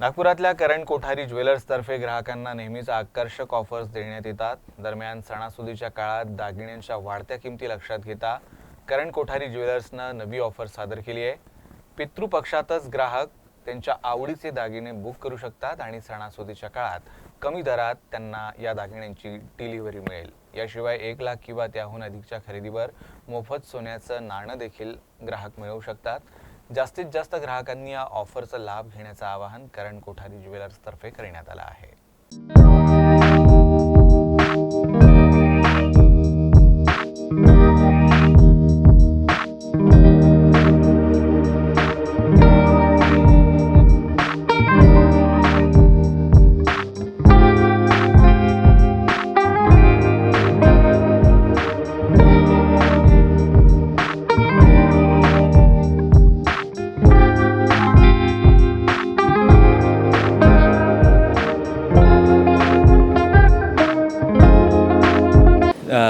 नागपुरातल्या करण कोठारी ज्वेलर्सतर्फे ग्राहकांना नेहमीच आकर्षक ऑफर्स देण्यात येतात. दरम्यान सणासुदीच्या काळात दागिन्यांच्या वाढत्या किमती लक्षात घेता करण कोठारी ज्वेलर्सनं नवी ऑफर सादर केली आहे. पितृपक्षातच ग्राहक त्यांच्या आवडीचे दागिने बुक करू शकतात आणि सणासुदीच्या काळात कमी दरात त्यांना या दागिन्यांची डिलिव्हरी मिळेल. याशिवाय एक लाख किंवा त्याहून अधिकच्या खरेदीवर मोफत सोन्याचं नाणं देखील ग्राहक मिळवू शकतात. जास्तीत जास्त ग्राहकांनी या ऑफरचा लाभ घेण्याचं आवाहन करण कोठारी ज्वेलर्सतर्फे करण्यात आलं आहे.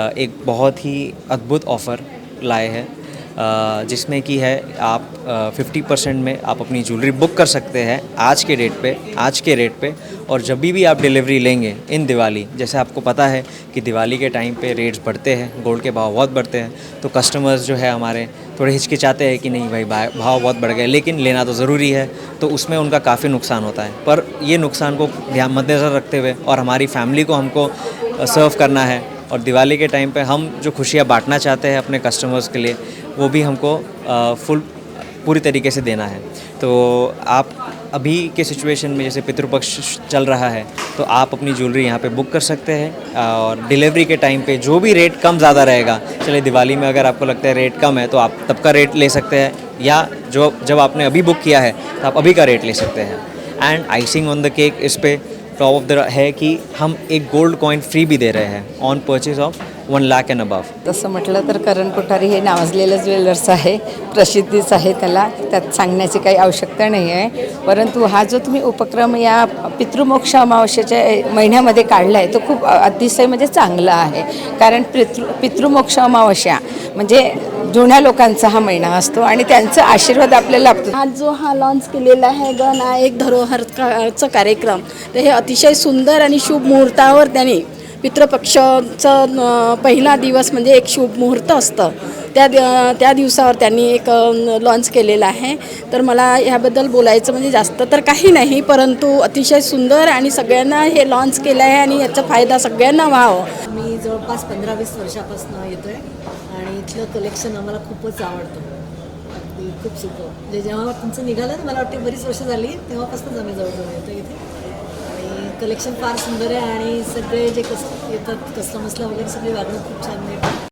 एक बहुत ही अद्भुत ऑफ़र लाए हैं जिसमें कि है, आप फिफ्टी परसेंट में आप अपनी ज्वेलरी बुक कर सकते हैं आज के डेट पे, आज के रेट पे। और जब भी भी आप डिलीवरी लेंगे इन दिवाली, जैसे आपको पता है कि दिवाली के टाइम पे रेट्स बढ़ते हैं गोल्ड के भाव बहुत बढ़ते हैं तो कस्टमर्स जो है हमारे थोड़े हिचकिचाते हैं कि नहीं भाई, भाव बहुत बढ़ गए, लेकिन लेना तो ज़रूरी है तो उसमें उनका काफ़ी नुकसान होता है। पर ये नुकसान को ध्यान, मद्देनज़र रखते हुए और हमारी फैमिली को हमको सर्व करना है और दिवाली के टाइम पे हम जो खुशियाँ बांटना चाहते हैं अपने कस्टमर्स के लिए, वो भी हमको फुल पूरी तरीके से देना है। तो आप अभी के सिचुएशन में जैसे पितृपक्ष चल रहा है तो आप अपनी ज्वेलरी यहाँ पे बुक कर सकते हैं और डिलीवरी के टाइम पे जो भी रेट कम ज़्यादा रहेगा, चलिए दिवाली में अगर आपको लगता है रेट कम है तो आप तब का रेट ले सकते हैं, या जो, जब आपने अभी बुक किया है तो आप अभी का रेट ले सकते हैं। And icing on the cake इस पे टॉप ऑफ द है कि हम एक गोल्ड कॉइन फ्री भी दे रहे हैं on purchase of one lakh and above तसं म्हटलं तर करण कोठारी हे नावाजलेलं ज्वेलर्स आहे प्रसिद्धीच आहे त्याला. त्यात सांगण्याची काही आवश्यकता नाही आहे. परंतु हा जो तुम्ही उपक्रम या पितृमोक्ष अमावस्येच्या महिन्यामध्ये काढला आहे तो खूप अतिशय म्हणजे चांगला आहे. कारण पितृ पितृमोक्ष अमावस्या म्हणजे जुन्या लोकांचा हा महिना असतो आणि त्यांचा आशीर्वाद आपल्याला लाभतो. आज जो हा लॉन्च केलेला आहे गण हा एक धरोहरचा कार्यक्रम. तर हे अतिशय सुंदर आणि शुभ मुहूर्तावर त्यांनी पितृपक्षचं पहिला दिवस म्हणजे एक शुभ मुहूर्त असतं. त्या त्या दिवसावर त्यांनी एक लॉन्च केलेलं आहे. तर मला ह्याबद्दल बोलायचं म्हणजे जास्त तर काही नाही परंतु अतिशय सुंदर आणि सगळ्यांना हे लॉन्च केलं आहे आणि याचा फायदा सगळ्यांना व्हावं. मी जवळपास पंधरा वीस वर्षापासून येतो आहे आणि इथलं कलेक्शन आम्हाला खूपच आवडतं. अगदी खूप सुपर म्हणजे जेव्हा तुमचं निघालं मला वाटते बरीच वर्ष झाली तेव्हापासूनच आम्ही जवळजवळ येतो इथे. आणि कलेक्शन फार सुंदर आहे आणि सगळे जे कस येतात कस्टमर्सला वगैरे सगळी वागणूक खूप छान मिळते.